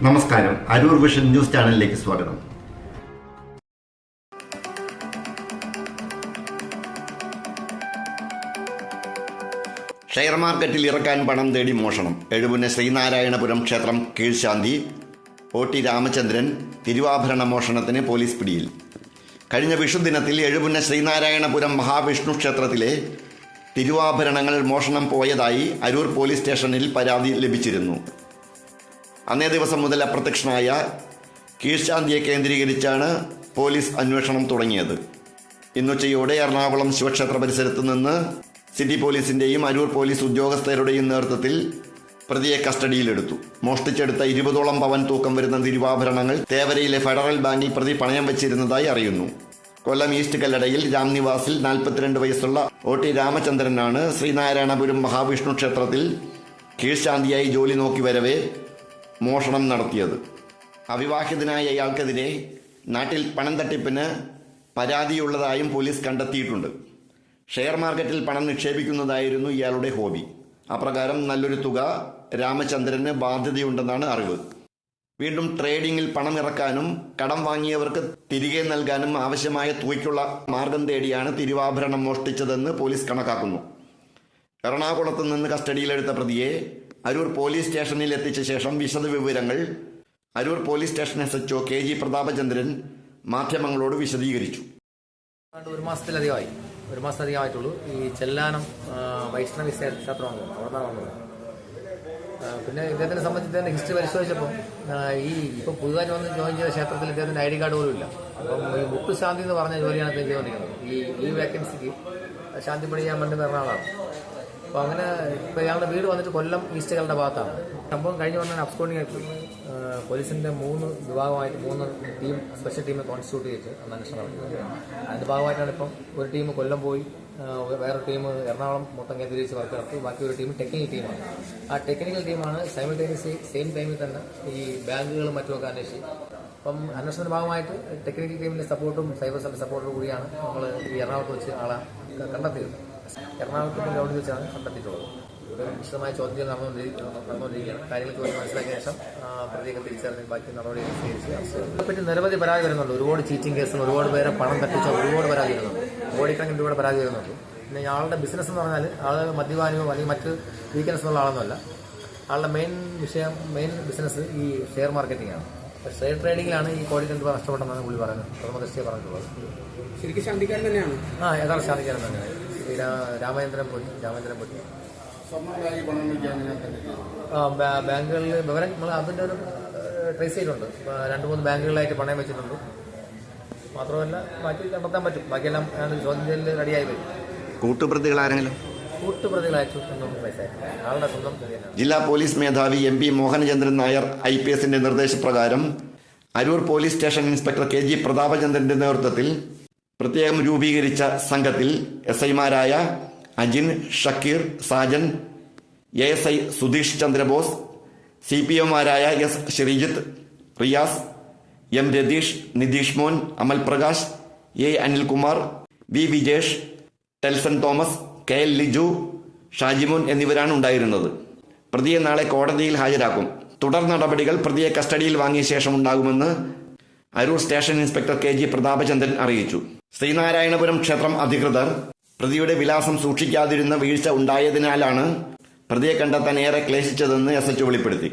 നമസ്കാരം. Aroor vision news ചാനലിലേക്ക് സ്വാഗതം. ഷെയർ മാർക്കറ്റിൽ ഇറക്കാൻ പണം തേടി മോഷണം. എഴുപുന്ന ശ്രീനാരായണപുരം ക്ഷേത്രം കീഴ്ശാന്തി. ഒ ടി രാമചന്ദ്രൻ തിരുവാഭരണ മോഷണത്തിന് പോലീസ് പിടിയിൽ. കഴിഞ്ഞ വിഷുദിനത്തിൽ എഴുപുന്ന ശ്രീനാരായണപുരം മഹാവിഷ്ണു ക്ഷേത്രത്തിലെ തിരുവാഭരണങ്ങൾ മോഷണം പോയതായി അരൂർ പോലീസ് സ്റ്റേഷനിൽ പരാതി ലഭിച്ചിരുന്നു. അന്നേ ദിവസം മുതൽ അപ്രത്യക്ഷനായ കീഴ്ശാന്തിയെ കേന്ദ്രീകരിച്ചാണ് പോലീസ് അന്വേഷണം തുടങ്ങിയത്. ഇന്നുച്ചയോടെ എറണാകുളം ശിവക്ഷേത്ര പരിസരത്ത് നിന്ന് സിറ്റി പോലീസിന്റെയും അരൂർ പോലീസ് ഉദ്യോഗസ്ഥരുടെയും നേതൃത്വത്തിൽ പ്രതിയെ കസ്റ്റഡിയിലെടുത്തു. മോഷ്ടിച്ചെടുത്ത ഇരുപതോളം പവൻ തൂക്കം വരുന്ന തിരുവാഭരണങ്ങൾ തേവരയിലെ ഫെഡറൽ ബാങ്കിൽ പ്രതി പണയം വെച്ചിരുന്നതായി അറിയുന്നു. കൊല്ലം ഈസ്റ്റ് കല്ലടയിൽ രാംനിവാസിൽ നാൽപ്പത്തിരണ്ട് വയസ്സുള്ള ഒ ടി രാമചന്ദ്രനാണ് ശ്രീനാരായണപുരം മഹാവിഷ്ണു ക്ഷേത്രത്തിൽ കീഴ്ശാന്തിയായി ജോലി നോക്കി വരവേ മോഷണം നടത്തിയത്. അവിവാഹിതനായ ഇയാൾക്കെതിരെ നാട്ടിൽ പണം തട്ടിപ്പിന് പരാതിയുള്ളതായും പോലീസ് കണ്ടെത്തിയിട്ടുണ്ട്. ഷെയർ മാർക്കറ്റിൽ പണം നിക്ഷേപിക്കുന്നതായിരുന്നു ഇയാളുടെ ഹോബി. അപ്രകാരം നല്ലൊരു തുക രാമചന്ദ്രന് ബാധ്യതയുണ്ടെന്നാണ് അറിവ്. വീണ്ടും ട്രേഡിങ്ങിൽ പണം ഇറക്കാനും കടം വാങ്ങിയവർക്ക് തിരികെ നൽകാനും ആവശ്യമായ തുകയ്ക്കുള്ള മാർഗം തേടിയാണ് തിരുവാഭരണം മോഷ്ടിച്ചതെന്ന് പോലീസ് കണക്കാക്കുന്നു. എറണാകുളത്ത് നിന്ന് കസ്റ്റഡിയിലെടുത്ത പ്രതിയെ അരൂർ പോലീസ് സ്റ്റേഷനിൽ എത്തിച്ച ശേഷം വിശദ വിവരങ്ങൾ Aroor police station S H O K G Prathapachandran മാധ്യമങ്ങളോട് വിശദീകരിച്ചു. ഒരു മാസത്തിലധികമായി ഒരു മാസത്തിലധികമായിട്ടുള്ളൂ ഈ ചെല്ലാനം വൈഷ്ണവി ക്ഷേ- ക്ഷേത്രമാണ് അവിടെ വന്നത് പിന്നെ ഇദ്ദേഹത്തിനെ സംബന്ധിച്ച് തന്നെ ഹിസ്റ്ററി പരിശോധിച്ചപ്പോൾ ഈ ഇപ്പോൾ പുതുതായി വന്ന് ജോയിൻ ചെയ്ത ക്ഷേത്രത്തിൽ ഇദ്ദേഹത്തിന്റെ ഐ ഡി കാർഡ് പോലും ഇല്ല. അപ്പം ഈ മുട്ടു ശാന്തി എന്ന് പറഞ്ഞ ജോലിയാണ് ഇദ്ദേഹം ചെയ്തുകൊണ്ടിരിക്കുന്നത് ഈ ഈ വേക്കൻസിക്ക് ശാന്തി പണി ചെയ്യാൻ വേണ്ടി വരുന്ന ആളാണ്. അപ്പോൾ അങ്ങനെ ഇപ്പോൾ ഇയാളുടെ വീട് വന്നിട്ട് കൊല്ലം ഈസ്റ്റുകളുടെ ഭാഗത്താണ്. സംഭവം കഴിഞ്ഞ പറഞ്ഞാൽ അബ്സ്കോണ്ടിങ് പോലീസിന്റെ മൂന്ന് വിഭാഗമായിട്ട് മൂന്ന് ടീം സ്പെഷ്യൽ ടീം കോൺസ്റ്റിറ്റ്യൂട്ട് ചെയ്ത് അന്വേഷണം നടത്തുന്നത് അതിന്റെ ഭാഗമായിട്ടാണ് ഇപ്പം ഒരു ടീം കൊല്ലം പോയി വേറെ ടീം എറണാകുളം മൊത്തം കേന്ദ്രീകരിച്ച് വർക്ക് നടത്തി. ബാക്കി ഒരു ടീം ടെക്നിക്കൽ ടീമാണ് ആ ടെക്നിക്കൽ ടീമാണ് സൈമിൾട്ടേനിയസ്ലി സെയിം ടൈമിൽ തന്നെ ഈ ബാങ്കുകളും മറ്റുമൊക്കെ അന്വേഷിച്ച്. അപ്പം അന്വേഷണത്തിന്റെ ഭാഗമായിട്ട് ടെക്നിക്കൽ ടീമിന്റെ സപ്പോർട്ടും സൈബർ സെല്ലിന്റെ സപ്പോർട്ടും കൂടിയാണ് നമ്മൾ ഈ എറണാകുളത്ത് വെച്ച് ആളെ കണ്ടെത്തിയത്. എറണാകുളത്ത് ഗ്രൗണ്ടിൽ വെച്ചാണ് കണ്ടെത്തിയിട്ടുള്ളത്. ഇവിടെ വിശദമായ ചോദ്യം ചെയ്യൽ നടന്നുകൊണ്ടിരിക്കുകയാണ്. കാര്യങ്ങൾ തോന്നി മനസ്സിലാക്കിയ ശേഷം പ്രത്യേക പ്രതിയൊക്കെ തിരിച്ചറിഞ്ഞ് ബാക്കി നടപടി സ്വീകരിച്ച്. ഇതിനെപ്പറ്റി നിരവധി പരാതി വരുന്നുണ്ട്. ഒരുപാട് ചീറ്റിംഗ് കേസും ഒരുപാട് പേരെ പണം തട്ടിച്ച ഒരുപാട് പരാതി വരുന്നുണ്ട്. കോടിക്കണക്കിന് രൂപയുടെ പരാതി വരുന്നുണ്ട്. പിന്നെ ആളുടെ ബിസിനസ് എന്ന് പറഞ്ഞാൽ ആൾ മദ്യപാനിയോ അല്ലെങ്കിൽ മറ്റ് വീക്കൻസ് ഉള്ള ആളൊന്നുമല്ല. ആളുടെ മെയിൻ വിഷയം മെയിൻ ബിസിനസ് ഈ ഷെയർ മാർക്കറ്റിംഗ് ആണ്. ഷെയർ ട്രേഡിംഗിലാണ് ഈ കോടിക്കണക്കിന് രൂപ നഷ്ടപ്പെട്ടെന്നാണ് പുള്ളി പറയുന്നത്. പ്രഥമ ദൃഷ്ടിയെ പറഞ്ഞിട്ടുള്ളത്. ശരിക്കും ശാന്തിക്കാരൻ തന്നെയാണ്. ആ യഥാർത്ഥ ശാന്തിക്കാരൻ തന്നെയാണ്. ഈ രാമചന്ദ്രൻ പൊട്ടി രാമചന്ദ്രൻ പൊട്ടി. ബാങ്കുകളിൽ വിവരം നമ്മൾ അതിന്റെ ഒരു ട്രേസ് ചെയ്തിട്ടുണ്ട്. രണ്ട് മൂന്ന് ബാങ്കുകളിലായിട്ട് പണയം വെച്ചിട്ടുണ്ട്. മാത്രമല്ല ബാക്കി കണ്ടെത്താൻ പറ്റും. ബാക്കിയെല്ലാം അയാൾ ചോദ്യം ചെയ്യലിൽ റെഡിയായി വരും കൂട്ടുപ്രതികൾ ആരെങ്കിലും? ജില്ലാ പോലീസ് മേധാവി M P Mohanachandran Nair I P എസിന്റെ നിർദ്ദേശപ്രകാരം Aroor police station inspector K G പ്രതാപചന്ദ്രന്റെ നേതൃത്വത്തിൽ പ്രത്യേകം രൂപീകരിച്ച സംഘത്തിൽ എസ് ഐമാരായ Ajin Shakeer Sajan A S I Sudheesh Chandrabose C P ഒമാരായ S Sreejith Riyas M Ratheesh Nitheesh Mon Amal Prakash A Anilkumar V Vijesh Telson Thomas K L Liju Shajimon എന്നിവരാണ് ഉണ്ടായിരുന്നത്. പ്രതിയെ നാളെ കോടതിയിൽ ഹാജരാക്കും. തുടർ നടപടികൾ പ്രതിയെ കസ്റ്റഡിയിൽ വാങ്ങിയ ശേഷം ഉണ്ടാകുമെന്ന് Aroor station inspector K G Prathapachandran അറിയിച്ചു. ശ്രീനാരായണപുരം ക്ഷേത്രം അധികൃതർ പ്രതിയുടെ വിലാസം സൂക്ഷിക്കാതിരുന്ന വീഴ്ച ഉണ്ടായതിനാലാണ് പ്രതിയെ കണ്ടെത്താൻ ഏറെ ക്ലേശിച്ചതെന്ന് എസ് എച്ച് വെളിപ്പെടുത്തി.